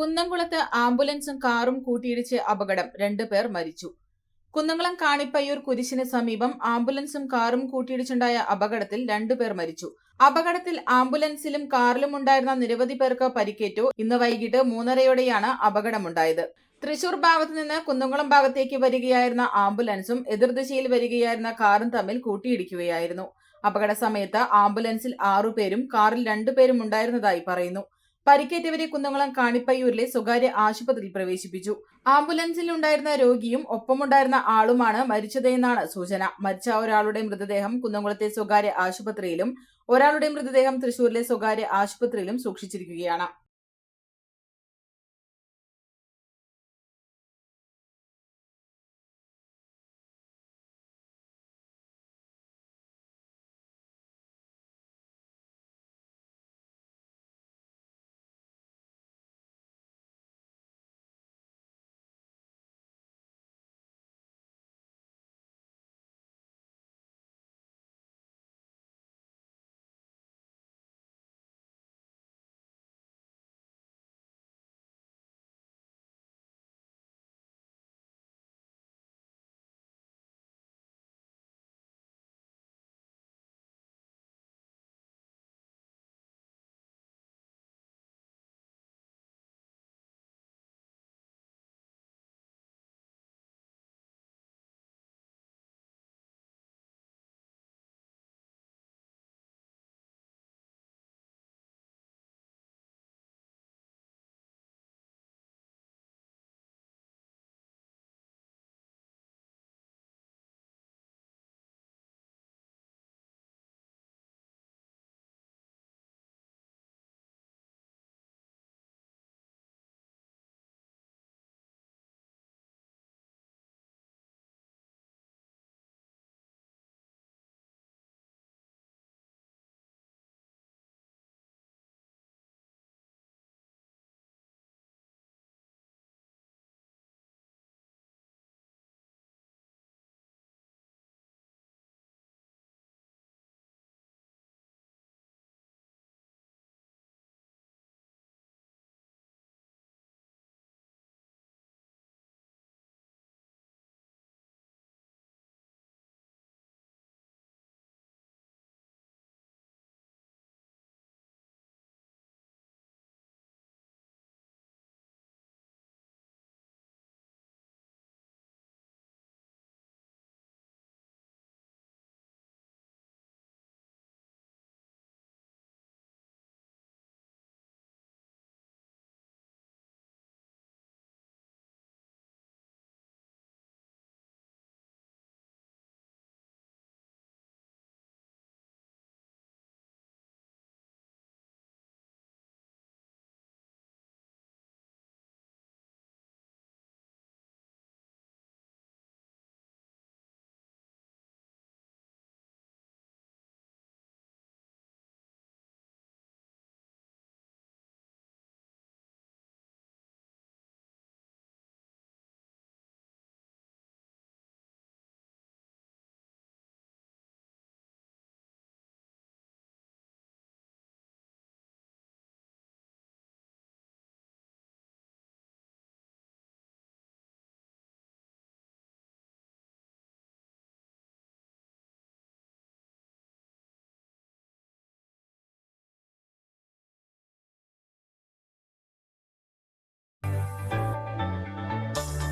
കുന്നംകുളത്ത് ആംബുലൻസും കാറും കൂട്ടിയിടിച്ച് അപകടം. രണ്ടുപേർ മരിച്ചു. കുന്നംകുളം കാണിപ്പയ്യൂർ കുരിശിന് സമീപം ആംബുലൻസും കാറും കൂട്ടിയിടിച്ചുണ്ടായ അപകടത്തിൽ രണ്ടുപേർ മരിച്ചു. അപകടത്തിൽ ആംബുലൻസിലും കാറിലും ഉണ്ടായിരുന്ന നിരവധി പേർക്ക് പരിക്കേറ്റു. ഇന്ന് വൈകിട്ട് മൂന്നരയോടെയാണ് അപകടമുണ്ടായത്. തൃശൂർ ഭാഗത്ത് നിന്ന് കുന്നംകുളം ഭാഗത്തേക്ക് വരികയായിരുന്ന ആംബുലൻസും എതിർദിശയിൽ വരികയായിരുന്ന കാറും തമ്മിൽ കൂട്ടിയിടിക്കുകയായിരുന്നു. അപകട സമയത്ത് ആംബുലൻസിൽ ആറുപേരും കാറിൽ രണ്ടുപേരും ഉണ്ടായിരുന്നതായി പറയുന്നു. പരിക്കേറ്റവരെ കുന്നംകുളം കാണിപ്പയ്യൂരിലെ സ്വകാര്യ ആശുപത്രിയിൽ പ്രവേശിപ്പിച്ചു. ആംബുലൻസിൽ ഉണ്ടായിരുന്ന രോഗിയും ഒപ്പമുണ്ടായിരുന്ന ആളുമാണ് മരിച്ചതെന്നാണ് സൂചന. മരിച്ച ഒരാളുടെ മൃതദേഹം കുന്നംകുളത്തെ സ്വകാര്യ ആശുപത്രിയിലും ഒരാളുടെ മൃതദേഹം തൃശൂരിലെ സ്വകാര്യ ആശുപത്രിയിലും സൂക്ഷിച്ചിരിക്കുകയാണ്.